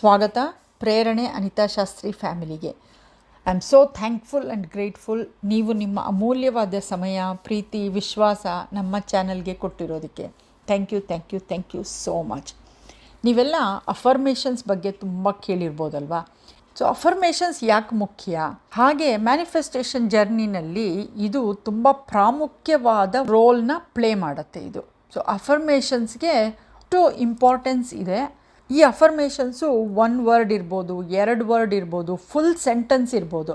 ಸ್ವಾಗತ, ಪ್ರೇರಣೆ ಅನಿತಾ ಶಾಸ್ತ್ರಿ ಫ್ಯಾಮಿಲಿಗೆ. I am so thankful and grateful ನೀವು ನಿಮ್ಮ ಅಮೂಲ್ಯವಾದ ಸಮಯ, ಪ್ರೀತಿ, ವಿಶ್ವಾಸ ನಮ್ಮ ಚಾನಲ್ಗೆ ಕೊಟ್ಟಿರೋದಕ್ಕೆ. Thank you thank you thank you so much ನೀವೆಲ್ಲ ಅಫರ್ಮೇಷನ್ಸ್ ಬಗ್ಗೆ ತುಂಬ ಕೇಳಿರ್ಬೋದಲ್ವಾ? ಸೊ ಅಫರ್ಮೇಷನ್ಸ್ ಯಾಕೆ ಮುಖ್ಯ? ಹಾಗೆ ಮ್ಯಾನಿಫೆಸ್ಟೇಷನ್ ಜರ್ನಿನಲ್ಲಿ ಇದು ತುಂಬ ಪ್ರಾಮುಖ್ಯವಾದ ರೋಲ್ನ ಪ್ಲೇ ಮಾಡುತ್ತೆ ಇದು. ಸೊ ಅಫರ್ಮೇಷನ್ಸ್ಗೆ ಅಷ್ಟು ಇಂಪಾರ್ಟೆನ್ಸ್ ಇದೆ. ಈ ಅಫರ್ಮೇಷನ್ಸು ಒನ್ ವರ್ಡ್ ಇರ್ಬೋದು, ಎರಡು ವರ್ಡ್ ಇರ್ಬೋದು ಫುಲ್ ಸೆಂಟೆನ್ಸ್ ಇರ್ಬೋದು.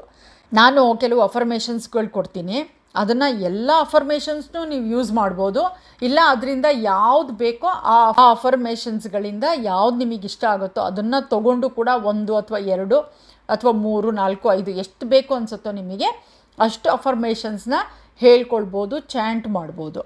ನಾನು ಕೆಲವು ಅಫರ್ಮೇಷನ್ಸ್ಗಳು ಕೊಡ್ತೀನಿ. ಅದನ್ನು ಎಲ್ಲ ಅಫರ್ಮೇಷನ್ಸ್ನೂ ನೀವು ಯೂಸ್ ಮಾಡ್ಬೋದು. ಇಲ್ಲ ಅದರಿಂದ ಯಾವ್ದು ಬೇಕೋ ಆ ಅಫರ್ಮೇಷನ್ಸ್ಗಳಿಂದ ಯಾವ್ದು ನಿಮಗೆ ಇಷ್ಟ ಆಗುತ್ತೋ ಅದನ್ನು ತೊಗೊಂಡು ಕೂಡ ಒಂದು ಅಥವಾ ಎರಡು ಅಥವಾ ಮೂರು, ನಾಲ್ಕು, ಐದು ಎಷ್ಟು ಬೇಕು ಅನಿಸುತ್ತೋ ನಿಮಗೆ ಅಷ್ಟು ಅಫರ್ಮೇಷನ್ಸ್ನ ಹೇಳ್ಕೊಳ್ಬೋದು ಚಾಂಟ್ ಮಾಡ್ಬೋದು.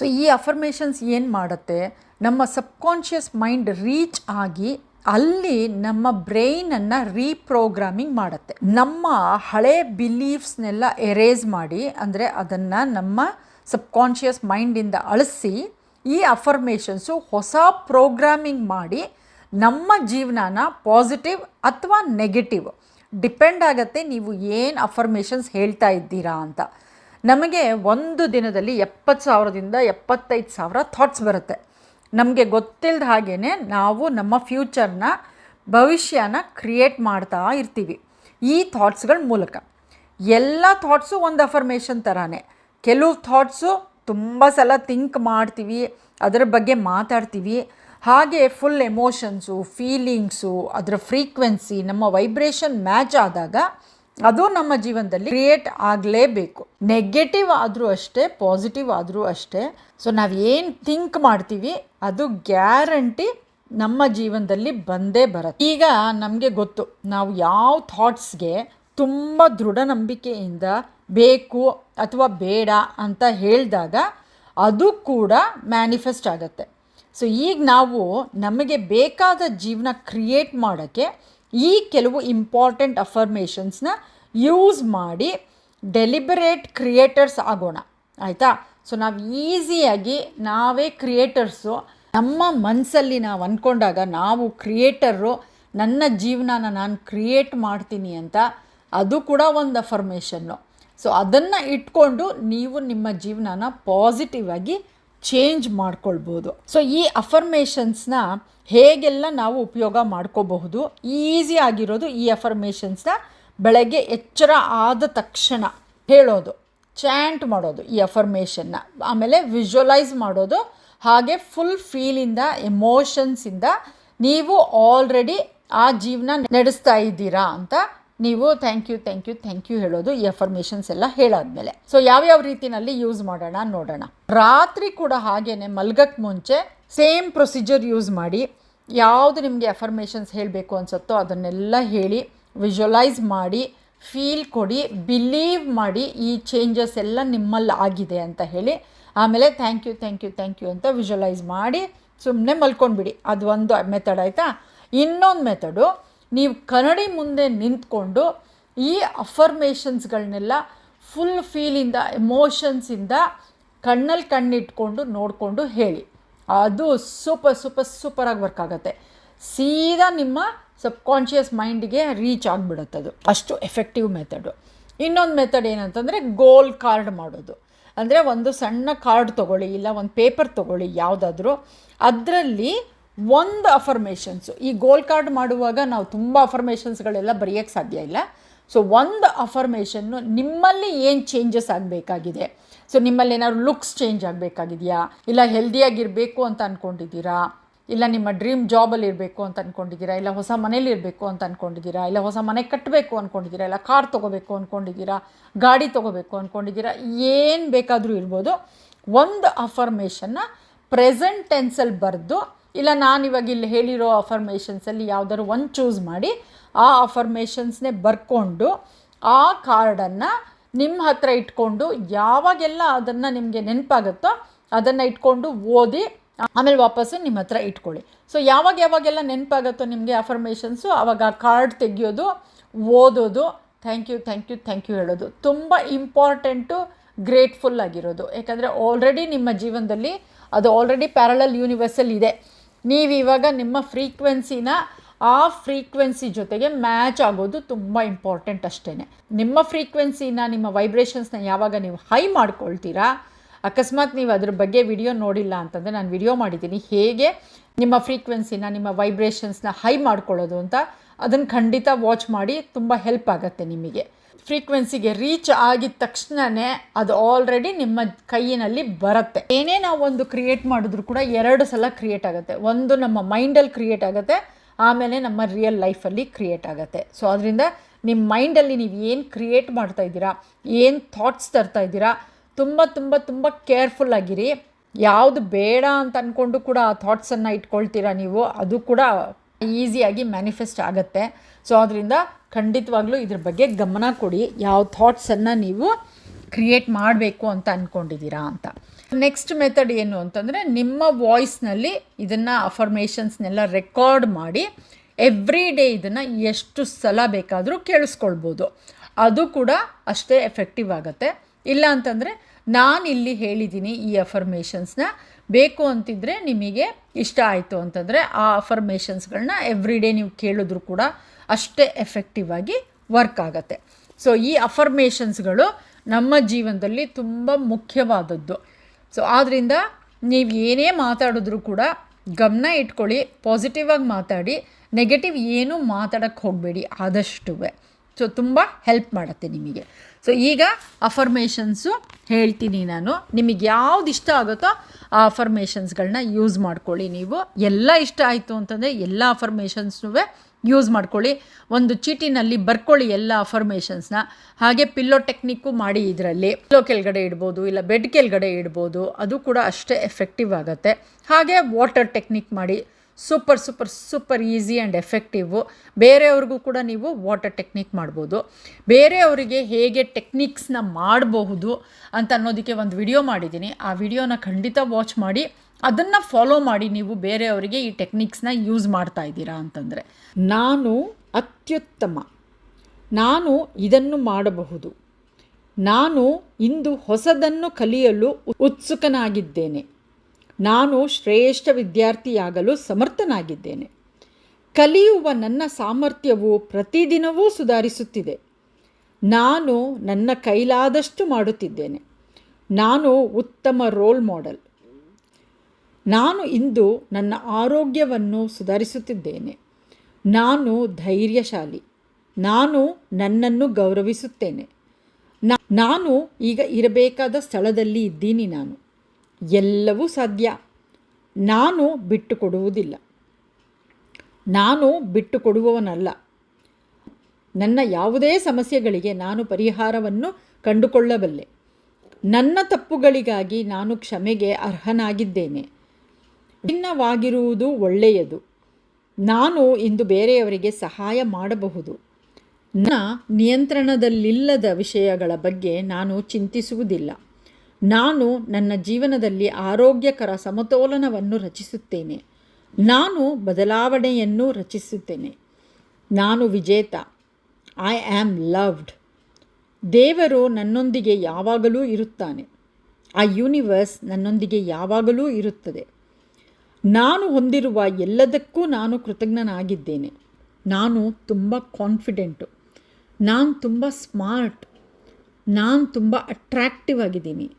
ಸೊ ಈ ಅಫರ್ಮೇಷನ್ಸ್ ಏನು ಮಾಡುತ್ತೆ? ನಮ್ಮ ಸಬ್ಕಾನ್ಷಿಯಸ್ ಮೈಂಡ್ ರೀಚ್ ಆಗಿ ಅಲ್ಲಿ ನಮ್ಮ ಬ್ರೈನನ್ನು ರೀಪ್ರೋಗ್ರಾಮಿಂಗ್ ಮಾಡುತ್ತೆ. ನಮ್ಮ ಹಳೆ ಬಿಲೀಫ್ಸ್ನೆಲ್ಲ ಎರೇಸ್ ಮಾಡಿ, ಅಂದರೆ ಅದನ್ನು ನಮ್ಮ ಸಬ್ಕಾನ್ಷಿಯಸ್ ಮೈಂಡಿಂದ ಅಳಿಸಿ, ಈ ಅಫರ್ಮೇಷನ್ಸು ಹೊಸ ಪ್ರೋಗ್ರಾಮಿಂಗ್ ಮಾಡಿ ನಮ್ಮ ಜೀವನನ ಪಾಸಿಟಿವ್ ಅಥವಾ ನೆಗೆಟಿವ್ ಡಿಪೆಂಡ್ ಆಗುತ್ತೆ ನೀವು ಏನು ಅಫರ್ಮೇಷನ್ಸ್ ಹೇಳ್ತಾ ಇದ್ದೀರಾ ಅಂತ. ನಮಗೆ ಒಂದು ದಿನದಲ್ಲಿ ಎಪ್ಪತ್ತು ಸಾವಿರದಿಂದ ಎಪ್ಪತ್ತೈದು ಸಾವಿರ ಥಾಟ್ಸ್ ಬರುತ್ತೆ. ನಮಗೆ ಗೊತ್ತಿಲ್ಲದ ಹಾಗೇ ನಾವು ನಮ್ಮ ಫ್ಯೂಚರ್ನ ಭವಿಷ್ಯನ ಕ್ರಿಯೇಟ್ ಮಾಡ್ತಾ ಇರ್ತೀವಿ ಈ ಥಾಟ್ಸ್ಗಳ ಮೂಲಕ. ಎಲ್ಲ ಥಾಟ್ಸು ಒಂದು ಅಫರ್ಮೇಷನ್ ಥರನೇ ಕೆಲವು ಥಾಟ್ಸು ತುಂಬ ಸಲ ಥಿಂಕ್ ಮಾಡ್ತೀವಿ, ಅದರ ಬಗ್ಗೆ ಮಾತಾಡ್ತೀವಿ. ಹಾಗೆ ಫುಲ್ ಎಮೋಷನ್ಸು ಫೀಲಿಂಗ್ಸು ಅದರ ಫ್ರೀಕ್ವೆನ್ಸಿ ನಮ್ಮ ವೈಬ್ರೇಷನ್ ಮ್ಯಾಚ್ ಆದಾಗ ಅದು ನಮ್ಮ ಜೀವನದಲ್ಲಿ ಕ್ರಿಯೇಟ್ ಆಗಲೇಬೇಕು. ನೆಗೆಟಿವ್ ಆದರೂ ಅಷ್ಟೇ ಪಾಸಿಟಿವ್ ಆದರೂ ಅಷ್ಟೇ. ಸೊ ನಾವು ಏನು ಥಿಂಕ್ ಮಾಡ್ತೀವಿ, ಅದು ಗ್ಯಾರಂಟಿ ನಮ್ಮ ಜೀವನದಲ್ಲಿ ಬಂದೇ ಬರುತ್ತೆ. ಈಗ ನಮಗೆ ಗೊತ್ತು, ನಾವು ಯಾವ ಥಾಟ್ಸ್ಗೆ ತುಂಬ ದೃಢ ನಂಬಿಕೆಯಿಂದ ಬೇಕು ಅಥವಾ ಬೇಡ ಅಂತ ಹೇಳಿದಾಗ ಅದು ಕೂಡ ಮ್ಯಾನಿಫೆಸ್ಟ್ ಆಗುತ್ತೆ. ಸೊ ಈಗ ನಾವು ನಮಗೆ ಬೇಕಾದ ಜೀವನ ಕ್ರಿಯೇಟ್ ಮಾಡೋಕ್ಕೆ ಈ ಕೆಲವು ಇಂಪಾರ್ಟೆಂಟ್ ಅಫರ್ಮೇಷನ್ಸ್ನ ಯೂಸ್ ಮಾಡಿ ಡೆಲಿಬರೇಟ್ ಕ್ರಿಯೇಟರ್ಸ್ ಆಗೋಣ. ಆಯಿತಾ? ಸೊ ನಾವು ಈಸಿಯಾಗಿ ನಾವೇ ಕ್ರಿಯೇಟರ್ಸು ನಮ್ಮ ಮನಸ್ಸಲ್ಲಿ ನಾವು ಅಂದ್ಕೊಂಡಾಗ ನಾವು ಕ್ರಿಯೇಟರು ನನ್ನ ಜೀವನನ ನಾನು ಕ್ರಿಯೇಟ್ ಮಾಡ್ತೀನಿ ಅಂತ ಅದು ಕೂಡ ಒಂದು ಅಫರ್ಮೇಷನ್ನು ಸೊ ಅದನ್ನು ಇಟ್ಕೊಂಡು ನೀವು ನಿಮ್ಮ ಜೀವನನ ಪಾಸಿಟಿವ್ ಆಗಿ ಚೇಂಜ್ ಮಾಡ್ಕೊಳ್ಬೋದು. ಸೊ ಈ ಅಫರ್ಮೇಷನ್ಸ್ನ ಹೇಗೆಲ್ಲ ನಾವು ಉಪಯೋಗ ಮಾಡ್ಕೋಬಹುದು ಈಸಿ ಆಗಿರೋದು ಈ ಅಫರ್ಮೇಷನ್ಸ್ನ ಬೆಳಗ್ಗೆ ಎಚ್ಚರ ಆದ ತಕ್ಷಣ ಹೇಳೋದು ಚಾಂಟ್ ಮಾಡೋದು ಈ ಅಫರ್ಮೇಷನ್ನ ಆಮೇಲೆ ವಿಜುವಲೈಸ್ ಮಾಡೋದು, ಹಾಗೆ ಫುಲ್ ಫೀಲಿಂದ ಎಮೋಷನ್ಸಿಂದ ನೀವು ಆಲ್ರೆಡಿ ಆ ಜೀವನ ನಡೆಸ್ತಾ ಇದ್ದೀರಾ ಅಂತ ನೀವು thank you thank you thank you ಹೇಳೋದು ಈ ಅಫರ್ಮೇಷನ್ಸ್ ಎಲ್ಲ ಹೇಳಾದ್ಮೇಲೆ. ಸೊ ಯಾವ್ಯಾವ ರೀತಿನಲ್ಲಿ ಯೂಸ್ ಮಾಡೋಣ ನೋಡೋಣ. ರಾತ್ರಿ ಕೂಡ ಹಾಗೇನೆ ಮಲ್ಗಕ್ಕೆ ಮುಂಚೆ ಸೇಮ್ ಪ್ರೊಸೀಜರ್ ಯೂಸ್ ಮಾಡಿ ಯಾವುದು ನಿಮಗೆ ಅಫರ್ಮೇಷನ್ಸ್ ಹೇಳಬೇಕು ಅನ್ಸುತ್ತೋ ಅದನ್ನೆಲ್ಲ ಹೇಳಿ ವಿಜುವಲೈಸ್ ಮಾಡಿ ಫೀಲ್ ಕೊಡಿ ಬಿಲೀವ್ ಮಾಡಿ ಈ ಚೇಂಜಸ್ ಎಲ್ಲ ನಿಮ್ಮಲ್ಲಿ ಆಗಿದೆ ಅಂತ ಹೇಳಿ, ಆಮೇಲೆ thank you thank you thank you ಅಂತ ವಿಜುವಲೈಸ್ ಮಾಡಿ ಸುಮ್ಮನೆ ಮಲ್ಕೊಂಡ್ಬಿಡಿ. ಅದು ಒಂದು ಮೆಥಡ್ ಆಯಿತಾ? ಇನ್ನೊಂದು ಮೆಥಡು ನೀವು ಕನ್ನಡಿ ಮುಂದೆ ನಿಂತ್ಕೊಂಡು ಈ ಅಫರ್ಮೇಷನ್ಸ್ಗಳನ್ನೆಲ್ಲ ಫುಲ್ ಫೀಲಿಂದ ಎಮೋಷನ್ಸಿಂದ ಕಣ್ಣಲ್ಲಿ ಕಣ್ಣಿಟ್ಕೊಂಡು ನೋಡಿಕೊಂಡು ಹೇಳಿ. ಅದು ಸೂಪರ್ ಸೂಪರ್ ಸೂಪರಾಗಿ ವರ್ಕ್ ಆಗುತ್ತೆ. ಸೀದಾ ನಿಮ್ಮ ಸಬ್ಕಾನ್ಷಿಯಸ್ ಮೈಂಡಿಗೆ ರೀಚ್ ಆಗಿಬಿಡುತ್ತೆ ಅದು. ಅಷ್ಟು ಎಫೆಕ್ಟಿವ್ ಮೆಥಡು ಇನ್ನೊಂದು ಮೆಥಡ್ ಏನಂತಂದರೆ ಗೋಲ್ ಕಾರ್ಡ್ ಮಾಡೋದು. ಅಂದರೆ ಒಂದು ಸಣ್ಣ ಕಾರ್ಡ್ ತೊಗೊಳ್ಳಿ, ಇಲ್ಲ ಒಂದು ಪೇಪರ್ ತೊಗೊಳ್ಳಿ, ಯಾವುದಾದ್ರೂ. ಅದರಲ್ಲಿ ಒಂದು ಅಫರ್ಮೇಷನ್ಸು ಈ ಗೋಲ್ ಕಾರ್ಡ್ ಮಾಡುವಾಗ ನಾವು ತುಂಬ ಅಫರ್ಮೇಷನ್ಸ್ಗಳೆಲ್ಲ ಬರೆಯೋಕ್ಕೆ ಸಾಧ್ಯ ಇಲ್ಲ. ಸೊ ಒಂದು ಅಫರ್ಮೇಷನ್ನು ನಿಮ್ಮಲ್ಲಿ ಏನು ಚೇಂಜಸ್ ಆಗಬೇಕಾಗಿದೆ? ಸೊ ನಿಮ್ಮಲ್ಲಿ ಏನಾದ್ರು ಲುಕ್ಸ್ ಚೇಂಜ್ ಆಗಬೇಕಾಗಿದೆಯಾ? ಇಲ್ಲ ಹೆಲ್ದಿಯಾಗಿರಬೇಕು ಅಂತ ಅಂದ್ಕೊಂಡಿದ್ದೀರಾ ಇಲ್ಲ ನಿಮ್ಮ ಡ್ರೀಮ್ ಜಾಬಲ್ಲಿ ಇರಬೇಕು ಅಂತ ಅಂದ್ಕೊಂಡಿದ್ದೀರಾ ಇಲ್ಲ ಹೊಸ ಮನೇಲಿ ಇರಬೇಕು ಅಂತ ಅಂದ್ಕೊಂಡಿದ್ದೀರಾ ಇಲ್ಲ ಹೊಸ ಮನೆ ಕಟ್ಟಬೇಕು ಅಂದ್ಕೊಂಡಿದ್ದೀರಾ ಇಲ್ಲ ಕಾರ್ ತೊಗೋಬೇಕು ಅಂದ್ಕೊಂಡಿದ್ದೀರಾ ಗಾಡಿ ತೊಗೋಬೇಕು ಅಂದ್ಕೊಂಡಿದ್ದೀರಾ ಏನು ಬೇಕಾದರೂ ಇರ್ಬೋದು. ಒಂದು ಅಫರ್ಮೇಷನ್ನ ಪ್ರೆಸೆಂಟ್ ಟೆನ್ಸಲ್ಲಿ ಬರೆದು ಇಲ್ಲ, ನಾನು ಇವಾಗ ಇಲ್ಲಿ ಹೇಳಿರೋ ಅಫರ್ಮೇಷನ್ಸಲ್ಲಿ ಯಾವುದಾದ್ರು ಒಂದು ಚೂಸ್ ಮಾಡಿ ಆ ಅಫರ್ಮೇಷನ್ಸ್ನೇ ಬರ್ಕೊಂಡು ಆ ಕಾರ್ಡನ್ನು ನಿಮ್ಮ ಹತ್ರ ಇಟ್ಕೊಂಡು ಯಾವಾಗೆಲ್ಲ ಅದನ್ನು ನಿಮಗೆ ನೆನಪಾಗುತ್ತೋ ಅದನ್ನು ಇಟ್ಕೊಂಡು ಓದಿ, ಆಮೇಲೆ ವಾಪಸ್ಸು ನಿಮ್ಮ ಹತ್ರ ಇಟ್ಕೊಳ್ಳಿ. ಸೊ ಯಾವಾಗ ಯಾವಾಗೆಲ್ಲ ನೆನಪಾಗುತ್ತೋ ನಿಮಗೆ ಅಫರ್ಮೇಷನ್ಸು ಆವಾಗ ಆ ಕಾರ್ಡ್ ತೆಗಿಯೋದು, ಓದೋದು thank you thank you thank you ಹೇಳೋದು ತುಂಬ ಇಂಪಾರ್ಟೆಂಟು ಗ್ರೇಟ್ಫುಲ್ ಆಗಿರೋದು. ಯಾಕಂದರೆ ಆಲ್ರೆಡಿ ನಿಮ್ಮ ಜೀವನದಲ್ಲಿ ಅದು ಆಲ್ರೆಡಿ ಪ್ಯಾರಲಲ್ ಯೂನಿವರ್ಸಲ್ ಇದೆ. ನೀವು ಇವಾಗ ನಿಮ್ಮ ಫ್ರೀಕ್ವೆನ್ಸಿನ ಆ ಫ್ರೀಕ್ವೆನ್ಸಿ ಜೊತೆಗೆ ಮ್ಯಾಚ್ ಆಗೋದು ತುಂಬ ಇಂಪಾರ್ಟೆಂಟ್ ಅಷ್ಟೇ ನಿಮ್ಮ ಫ್ರೀಕ್ವೆನ್ಸಿನ ನಿಮ್ಮ ವೈಬ್ರೇಷನ್ಸ್ನ ಯಾವಾಗ ನೀವು ಹೈ ಮಾಡ್ಕೊಳ್ತೀರಾ, ಅಕಸ್ಮಾತ್ ನೀವು ಅದ್ರ ಬಗ್ಗೆ ವಿಡಿಯೋ ನೋಡಿಲ್ಲ ಅಂತಂದರೆ ನಾನು ವಿಡಿಯೋ ಮಾಡಿದ್ದೀನಿ. ಹೇಗೆ ನಿಮ್ಮ ಫ್ರೀಕ್ವೆನ್ಸಿನ ನಿಮ್ಮ ವೈಬ್ರೇಷನ್ಸ್ನ ಹೈ ಮಾಡ್ಕೊಳ್ಳೋದು ಅಂತ ಅದನ್ನು ಖಂಡಿತ ವಾಚ್ ಮಾಡಿ ತುಂಬ ಹೆಲ್ಪ್ ಆಗುತ್ತೆ ನಿಮಗೆ. ಫ್ರೀಕ್ವೆನ್ಸಿಗೆ ರೀಚ್ ಆಗಿದ ತಕ್ಷಣನೇ ಅದು ಆಲ್ರೆಡಿ ನಿಮ್ಮ ಕೈಯಿನಲ್ಲಿ ಬರುತ್ತೆ. ಏನೇ ನಾವು ಒಂದು ಕ್ರಿಯೇಟ್ ಮಾಡಿದ್ರು ಕೂಡ ಎರಡು ಸಲ ಕ್ರಿಯೇಟ್ ಆಗುತ್ತೆ. ಒಂದು ನಮ್ಮ ಮೈಂಡಲ್ಲಿ ಕ್ರಿಯೇಟ್ ಆಗುತ್ತೆ, ಆಮೇಲೆ ನಮ್ಮ ರಿಯಲ್ ಲೈಫಲ್ಲಿ ಕ್ರಿಯೇಟ್ ಆಗುತ್ತೆ. ಸೊ ಅದರಿಂದ ನಿಮ್ಮ ಮೈಂಡಲ್ಲಿ ನೀವು ಏನು ಕ್ರಿಯೇಟ್ ಮಾಡ್ತಾ ಇದ್ದೀರಾ, ಏನು ಥಾಟ್ಸ್ ತರ್ತಾ ಇದ್ದೀರಾ, ತುಂಬ ತುಂಬ ತುಂಬ ಕೇರ್ಫುಲ್ ಆಗಿರಿ. ಯಾವುದು ಬೇಡ ಅಂತ ಅಂದ್ಕೊಂಡು ಕೂಡ ಆ ಥಾಟ್ಸನ್ನು ಇಟ್ಕೊಳ್ತೀರಾ ನೀವು, ಅದು ಕೂಡ ಈಸಿಯಾಗಿ ಮ್ಯಾನಿಫೆಸ್ಟ್ ಆಗುತ್ತೆ. ಸೊ ಅದರಿಂದ ಖಂಡಿತವಾಗ್ಲೂ ಇದ್ರ ಬಗ್ಗೆ ಗಮನ ಕೊಡಿ. ಯಾವ ಥಾಟ್ಸನ್ನು ನೀವು ಕ್ರಿಯೇಟ್ ಮಾಡಬೇಕು ಅಂತ ಅಂದ್ಕೊಂಡಿದ್ದೀರಾ ಅಂತ. ನೆಕ್ಸ್ಟ್ ಮೆಥಡ್ ಏನು ಅಂತಂದರೆ ನಿಮ್ಮ ವಾಯ್ಸ್ನಲ್ಲಿ ಇದನ್ನು ಅಫರ್ಮೇಷನ್ಸ್ನೆಲ್ಲ ರೆಕಾರ್ಡ್ ಮಾಡಿ ಎವ್ರಿ ಡೇ ಇದನ್ನು ಎಷ್ಟು ಸಲ ಬೇಕಾದರೂ ಕೇಳಿಸ್ಕೊಳ್ಬೋದು. ಅದು ಕೂಡ ಅಷ್ಟೇ ಎಫೆಕ್ಟಿವ್ ಆಗುತ್ತೆ. ಇಲ್ಲ ಅಂತಂದರೆ ನಾನು ಇಲ್ಲಿ ಹೇಳಿದ್ದೀನಿ ಈ ಅಫರ್ಮೇಷನ್ಸ್ನ ಬೇಕು ಅಂತಿದ್ದರೆ ನಿಮಗೆ ಇಷ್ಟ ಆಯಿತು ಅಂತಂದರೆ ಆ ಅಫರ್ಮೇಷನ್ಸ್ಗಳನ್ನ ಎವ್ರಿ ಡೇ ನೀವು ಕೇಳಿದ್ರು ಕೂಡ ಅಷ್ಟೇ ಎಫೆಕ್ಟಿವ್ ಆಗಿ ವರ್ಕ್ ಆಗುತ್ತೆ. ಸೊ ಈ ಅಫರ್ಮೇಷನ್ಸ್ಗಳು ನಮ್ಮ ಜೀವನದಲ್ಲಿ ತುಂಬ ಮುಖ್ಯವಾದದ್ದು. ಸೊ ಆದ್ದರಿಂದ ನೀವು ಏನೇ ಮಾತಾಡಿದ್ರೂ ಕೂಡ ಗಮನ ಇಟ್ಕೊಳ್ಳಿ ಪಾಸಿಟಿವ್ ಆಗಿ ಮಾತಾಡಿ ನೆಗೆಟಿವ್ ಏನೂ ಮಾತಾಡೋಕ್ಕೆ ಹೋಗಬೇಡಿ ಆದಷ್ಟು ಸೊ ತುಂಬ ಹೆಲ್ಪ್ ಮಾಡುತ್ತೆ ನಿಮಗೆ. ಸೊ ಈಗ ಅಫರ್ಮೇಷನ್ಸು ಹೇಳ್ತೀನಿ ನಾನು. ನಿಮಗೆ ಯಾವ್ದು ಇಷ್ಟ ಆಗುತ್ತೋ ಆ ಅಫರ್ಮೇಷನ್ಸ್ಗಳನ್ನ ಯೂಸ್ ಮಾಡ್ಕೊಳ್ಳಿ ನೀವು. ಎಲ್ಲ ಇಷ್ಟ ಆಯಿತು ಅಂತಂದರೆ ಎಲ್ಲ ಅಫರ್ಮೇಷನ್ಸ್ನೂ ಯೂಸ್ ಮಾಡ್ಕೊಳ್ಳಿ. ಒಂದು ಚೀಟಿನಲ್ಲಿ ಬರ್ಕೊಳ್ಳಿ ಎಲ್ಲ ಅಫರ್ಮೇಷನ್ಸ್ನ ಹಾಗೆ ಪಿಲ್ಲೋ ಟೆಕ್ನಿಕ್ಕು ಮಾಡಿ ಇದರಲ್ಲಿ. ಪಿಲ್ಲೋ ಕೆಳಗಡೆ ಇಡ್ಬೋದು, ಇಲ್ಲ ಬೆಡ್ ಕೆಳಗಡೆ ಇಡ್ಬೋದು. ಅದು ಕೂಡ ಅಷ್ಟೇ ಎಫೆಕ್ಟಿವ್ ಆಗುತ್ತೆ. ಹಾಗೆ ವಾಟರ್ ಟೆಕ್ನಿಕ್ ಮಾಡಿ. Super super super easy and effective. ಬೇರೆಯವ್ರಿಗೂ ಕೂಡ ನೀವು ವಾಟರ್ ಟೆಕ್ನಿಕ್ ಮಾಡ್ಬೋದು. ಬೇರೆಯವರಿಗೆ ಹೇಗೆ ಟೆಕ್ನಿಕ್ಸ್ನ ಮಾಡಬಹುದು ಅಂತ ಅನ್ನೋದಕ್ಕೆ ಒಂದು ವಿಡಿಯೋ ಮಾಡಿದ್ದೀನಿ. ಆ ವಿಡಿಯೋನ ಖಂಡಿತ ವಾಚ್ ಮಾಡಿ, ಅದನ್ನು ಫಾಲೋ ಮಾಡಿ ನೀವು ಬೇರೆಯವರಿಗೆ ಈ ಟೆಕ್ನಿಕ್ಸ್ನ ಯೂಸ್ ಮಾಡ್ತಾ ಇದ್ದೀರಾ ಅಂತಂದರೆ. ನಾನು ಅತ್ಯುತ್ತಮ. ನಾನು ಇದನ್ನು ಮಾಡಬಹುದು. ನಾನು ಇಂದು ಹೊಸದನ್ನು ಕಲಿಯಲು ಉತ್ಸುಕನಾಗಿದ್ದೇನೆ. ನಾನು ಶ್ರೇಷ್ಠ ವಿದ್ಯಾರ್ಥಿಯಾಗಲು ಸಮರ್ಥನಾಗಿದ್ದೇನೆ. ಕಲಿಯುವ ನನ್ನ ಸಾಮರ್ಥ್ಯವು ಪ್ರತಿದಿನವೂ ಸುಧಾರಿಸುತ್ತಿದೆ. ನಾನು ನನ್ನ ಕೈಲಾದಷ್ಟು ಮಾಡುತ್ತಿದ್ದೇನೆ. ನಾನು ಉತ್ತಮ ರೋಲ್ ಮಾಡೆಲ್. ನಾನು ಇಂದು ನನ್ನ ಆರೋಗ್ಯವನ್ನು ಸುಧಾರಿಸುತ್ತಿದ್ದೇನೆ. ನಾನು ಧೈರ್ಯಶಾಲಿ. ನಾನು ನನ್ನನ್ನು ಗೌರವಿಸುತ್ತೇನೆ. ನಾನು ಈಗ ಇರಬೇಕಾದ ಸ್ಥಳದಲ್ಲಿ ಇದ್ದೀನಿ ನಾನು. ಎಲ್ಲವೂ ಸಾಧ್ಯ. ನಾನು ಬಿಟ್ಟು ಕೊಡುವುದಿಲ್ಲ ನಾನು ಬಿಟ್ಟು ಕೊಡುವವನಲ್ಲ ನನ್ನ ಯಾವುದೇ ಸಮಸ್ಯೆಗಳಿಗೆ ನಾನು ಪರಿಹಾರವನ್ನು ಕಂಡುಕೊಳ್ಳಬಲ್ಲೆ. ನನ್ನ ತಪ್ಪುಗಳಿಗಾಗಿ ನಾನು ಕ್ಷಮೆಗೆ ಅರ್ಹನಾಗಿದ್ದೇನೆ. ಭಿನ್ನವಾಗಿರುವುದು ಒಳ್ಳೆಯದು. ನಾನು ಇಂದು ಬೇರೆಯವರಿಗೆ ಸಹಾಯ ಮಾಡಬಹುದು. ನನ್ನ ನಿಯಂತ್ರಣದಲ್ಲಿಲ್ಲದ ವಿಷಯಗಳ ಬಗ್ಗೆ ನಾನು ಚಿಂತಿಸುವುದಿಲ್ಲ. ನಾನು ನನ್ನ ಜೀವನದಲ್ಲಿ ಆರೋಗ್ಯಕರ ಸಮತೋಲನವನ್ನು ರಚಿಸುತ್ತೇನೆ. ನಾನು ಬದಲಾವಣೆಯನ್ನು ರಚಿಸುತ್ತೇನೆ. ನಾನು ವಿಜೇತ. ಐ ಆ್ಯಮ್ ಲವ್ಡ್ ದೇವರು ನನ್ನೊಂದಿಗೆ ಯಾವಾಗಲೂ ಇರುತ್ತಾನೆ. ಆ ಯೂನಿವರ್ಸ್ ನನ್ನೊಂದಿಗೆ ಯಾವಾಗಲೂ ಇರುತ್ತದೆ. ನಾನು ಹೊಂದಿರುವ ಎಲ್ಲದಕ್ಕೂ ನಾನು ಕೃತಜ್ಞನಾಗಿದ್ದೇನೆ. ನಾನು ತುಂಬ ಕಾನ್ಫಿಡೆಂಟು ನಾನು ತುಂಬ ಸ್ಮಾರ್ಟ್ ನಾನು ತುಂಬ ಅಟ್ರ್ಯಾಕ್ಟಿವ್ ಆಗಿದ್ದೀನಿ.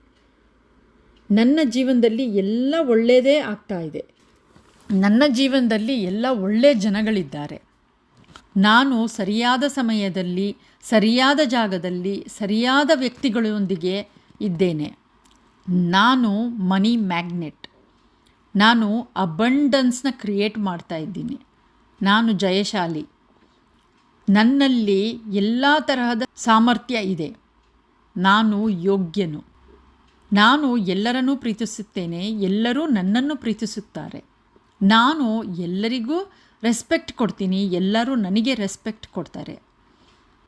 ನನ್ನ ಜೀವನದಲ್ಲಿ ಎಲ್ಲ ಒಳ್ಳೆಯದೇ ಆಗ್ತಾ ಇದೆ. ನನ್ನ ಜೀವನದಲ್ಲಿ ಎಲ್ಲ ಒಳ್ಳೆಯ ಜನಗಳಿದ್ದಾರೆ. ನಾನು ಸರಿಯಾದ ಸಮಯದಲ್ಲಿ, ಸರಿಯಾದ ಜಾಗದಲ್ಲಿ, ಸರಿಯಾದ ವ್ಯಕ್ತಿಗಳೊಂದಿಗೆ ಇದ್ದೇನೆ. ನಾನು ಮನಿ ಮ್ಯಾಗ್ನೆಟ್. ನಾನು ಅಬಂಡನ್ಸ್ನ ಕ್ರಿಯೇಟ್ ಮಾಡ್ತಾ ಇದ್ದೀನಿ. ನಾನು ಜಯಶಾಲಿ. ನನ್ನಲ್ಲಿ ಎಲ್ಲ ತರಹದ ಸಾಮರ್ಥ್ಯ ಇದೆ. ನಾನು ಯೋಗ್ಯನು. ನಾನು ಎಲ್ಲರನ್ನೂ ಪ್ರೀತಿಸುತ್ತೇನೆ, ಎಲ್ಲರೂ ನನ್ನನ್ನು ಪ್ರೀತಿಸುತ್ತಾರೆ. ನಾನು ಎಲ್ಲರಿಗೂ ರೆಸ್ಪೆಕ್ಟ್ ಕೊಡ್ತೀನಿ, ಎಲ್ಲರೂ ನನಗೆ ರೆಸ್ಪೆಕ್ಟ್ ಕೊಡ್ತಾರೆ.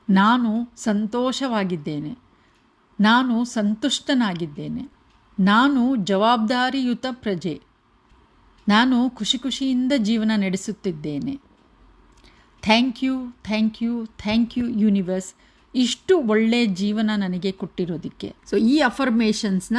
ನಾನು ಸಂತೋಷವಾಗಿದ್ದೇನೆ. ನಾನು ಸಂತುಷ್ಟನಾಗಿದ್ದೇನೆ. ನಾನು ಜವಾಬ್ದಾರಿಯುತ ಪ್ರಜೆ. ನಾನು ಖುಷಿ ಖುಷಿಯಿಂದ ಜೀವನ ನಡೆಸುತ್ತಿದ್ದೇನೆ. Thank you thank you thank you universe. ಇಷ್ಟು ಒಳ್ಳೆಯ ಜೀವನ ನನಗೆ ಕೊಟ್ಟಿರೋದಕ್ಕೆ. ಸೊ ಈ ಅಫರ್ಮೇಷನ್ಸ್ನ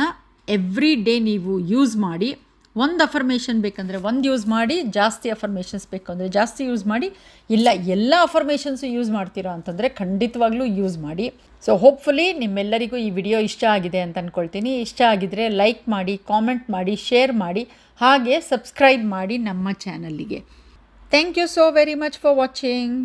ಎವ್ರಿ ಡೇ ನೀವು ಯೂಸ್ ಮಾಡಿ, ಒಂದು ಅಫರ್ಮೇಷನ್ ಬೇಕಂದರೆ ಒಂದು ಯೂಸ್ ಮಾಡಿ, ಜಾಸ್ತಿ ಅಫರ್ಮೇಷನ್ಸ್ ಬೇಕಂದರೆ ಜಾಸ್ತಿ ಯೂಸ್ ಮಾಡಿ, ಇಲ್ಲ ಎಲ್ಲ ಅಫರ್ಮೇಷನ್ಸು ಯೂಸ್ ಮಾಡ್ತೀರೋ ಅಂತಂದರೆ ಖಂಡಿತವಾಗ್ಲೂ ಯೂಸ್ ಮಾಡಿ. ಸೊ ಹೋಪ್ಫುಲಿ ನಿಮ್ಮೆಲ್ಲರಿಗೂ ಈ ವಿಡಿಯೋ ಇಷ್ಟ ಆಗಿದೆ ಅಂತ ಅಂದ್ಕೊಳ್ತೀನಿ ಇಷ್ಟ ಆಗಿದರೆ ಲೈಕ್ ಮಾಡಿ ಕಾಮೆಂಟ್ ಮಾಡಿ ಶೇರ್ ಮಾಡಿ, ಹಾಗೆ ಸಬ್ಸ್ಕ್ರೈಬ್ ಮಾಡಿ ನಮ್ಮ ಚಾನಲ್ಲಿಗೆ thank you so very much for watching